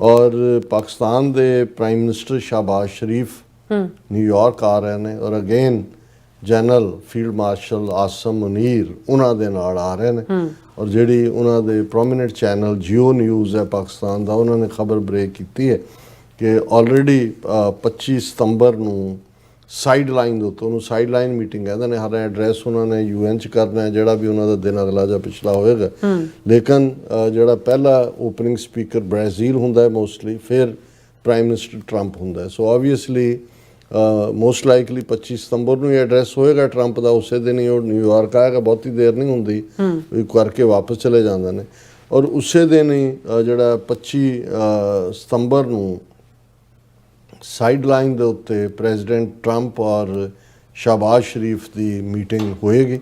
ਔਰ ਪਾਕਿਸਤਾਨ ਦੇ prime minister Shahbaz Sharif New York ਆ ਰਹੇ ਨੇ ਔਰ again general field marshal Asim Munir ਉਹਨਾਂ ਦੇ ਨਾਲ ਆ ਰਹੇ ਨੇ। ਔਰ ਜਿਹੜੀ ਉਹਨਾਂ ਦੇ ਪ੍ਰੋਮਿਨੈਂਟ ਚੈਨਲ ਜੀਓ ਨਿਊਜ਼ ਹੈ ਪਾਕਿਸਤਾਨ ਦਾ ਉਹਨਾਂ ਨੇ ਖਬਰ ਬ੍ਰੇਕ ਕੀਤੀ ਹੈ ਕਿ ਆਲਰੇਡੀ 25 ਸਤੰਬਰ ਨੂੰ ਸਾਈਡ ਲਾਈਨ ਦੇ ਉੱਤੇ ਉਹਨੂੰ ਸਾਈਡ ਲਾਈਨ ਮੀਟਿੰਗ ਕਹਿੰਦੇ ਨੇ ਹਰ ਐਡਰੈਸ ਉਹਨਾਂ ਨੇ ਯੂਐਨ ਚ ਕਰਨਾ ਹੈ ਜਿਹੜਾ ਵੀ ਉਹਨਾਂ ਦਾ ਦਿਨ ਅਗਲਾ ਜਾਂ ਪਿਛਲਾ ਹੋਏਗਾ। ਲੇਕਿਨ ਜਿਹੜਾ ਪਹਿਲਾ ਓਪਨਿੰਗ ਸਪੀਕਰ ਬ੍ਰਾਜ਼ੀਲ ਹੁੰਦਾ ਹੈ ਮੋਸਟਲੀ ਫਿਰ ਪ੍ਰਾਈਮ ਮਿਨਿਸਟਰ ਟਰੰਪ ਹੁੰਦਾ ਹੈ। ਸੋ ਆਬਵੀਅਸਲੀ ਮੋਸਟ ਲਾਈਕਲੀ 25 ਸਤੰਬਰ ਨੂੰ ਇਹ ਐਡਰੈਸ ਹੋਏਗਾ ਟਰੰਪ ਦਾ ਉਸੇ ਦਿਨ ਹੀ ਉਹ ਨਿਊਯਾਰਕ ਆਏਗਾ ਬਹੁਤੀ ਦੇਰ ਨਹੀਂ ਹੁੰਦੀ। ਵੀ ਕਰਕੇ ਵਾਪਸ ਚਲੇ ਜਾਂਦੇ ਨੇ। ਔਰ ਉਸੇ ਦਿਨ ਹੀ ਜਿਹੜਾ 25 ਅ, ਸਤੰਬਰ ਨੂੰ ਸਾਈਡ ਲਾਈਨ ਦੇ ਉੱਤੇ ਪ੍ਰੈਜ਼ੀਡੈਂਟ ਟਰੰਪ ਔਰ ਸ਼ਾਬਾਜ਼ ਸ਼ਰੀਫ ਦੀ ਮੀਟਿੰਗ ਹੋਏਗੀ।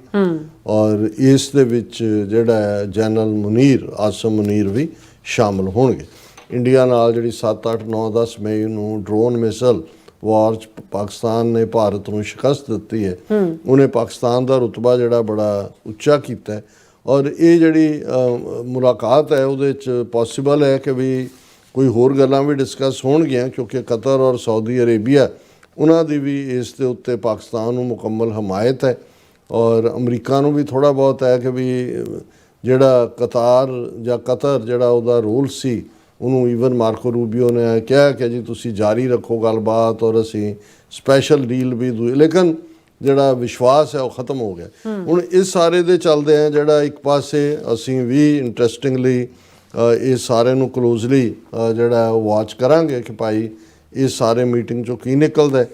ਔਰ ਇਸ ਦੇ ਵਿੱਚ ਜਿਹੜਾ ਹੈ ਜਨਰਲ ਮੁਨੀਰ ਆਸਮ ਮੁਨੀਰ ਵੀ ਸ਼ਾਮਲ ਹੋਣਗੇ। ਇੰਡੀਆ ਨਾਲ ਜਿਹੜੀ 7 8 9 10 ਮਈ ਨੂੰ ਡਰੋਨ ਮਿਸਲ ਵਾਰ 'ਚ ਪਾਕਿਸਤਾਨ ਨੇ ਭਾਰਤ ਨੂੰ ਸ਼ਿਕਸਤ ਦਿੱਤੀ ਹੈ। ਉਹਨੇ ਪਾਕਿਸਤਾਨ ਦਾ ਰੁਤਬਾ ਜਿਹੜਾ ਬੜਾ ਉੱਚਾ ਕੀਤਾ ਔਰ ਇਹ ਜਿਹੜੀ ਮੁਲਾਕਾਤ ਹੈ ਉਹਦੇ ਚ ਪੋਸੀਬਲ ਹੈ ਕਿ ਵੀ ਕੋਈ ਹੋਰ ਗੱਲਾਂ ਵੀ ਡਿਸਕਸ ਹੋਣਗੀਆਂ ਕਿਉਂਕਿ ਕਤਰ ਔਰ ਸਾਊਦੀ ਅਰੇਬੀਆ ਉਹਨਾਂ ਦੀ ਵੀ ਇਸ ਦੇ ਉੱਤੇ ਪਾਕਿਸਤਾਨ ਨੂੰ ਮੁਕੰਮਲ ਹਮਾਇਤ ਹੈ ਔਰ ਅਮਰੀਕਾ ਨੂੰ ਵੀ ਥੋੜਾ ਬਹੁਤ ਹੈ ਕਿ ਵੀ ਜਿਹੜਾ ਕਤਾਰ ਜਾਂ ਕਤਰ ਜਿਹੜਾ ਉਹਦਾ ਰੋਲ ਸੀ ਉਹਨੂੰ ਈਵਨ ਮਾਰਕੋ ਰੂਬੀਓ ਨੇ ਕਿਹਾ ਕਿ ਜੀ ਤੁਸੀਂ ਜਾਰੀ ਰੱਖੋ ਗੱਲਬਾਤ ਔਰ ਅਸੀਂ ਸਪੈਸ਼ਲ ਡੀਲ ਵੀ ਦੂ ਲੇਕਿਨ ਜਿਹੜਾ ਵਿਸ਼ਵਾਸ ਹੈ ਉਹ ਖਤਮ ਹੋ ਗਿਆ। ਹੁਣ ਇਸ ਸਾਰੇ ਦੇ ਚੱਲਦੇ ਆ ਜਿਹੜਾ ਇੱਕ ਪਾਸੇ ਅਸੀਂ ਵੀ ਇੰਟਰਸਟਿੰਗਲੀ ਇਹ ਸਾਰਿਆਂ ਨੂੰ ਕਲੋਜ਼ਲੀ ਜਿਹੜਾ ਵਾਚ ਕਰਾਂਗੇ ਕਿ ਭਾਈ ਇਹ ਸਾਰੇ ਮੀਟਿੰਗ ਚੋਂ ਕੀ ਨਿਕਲਦਾ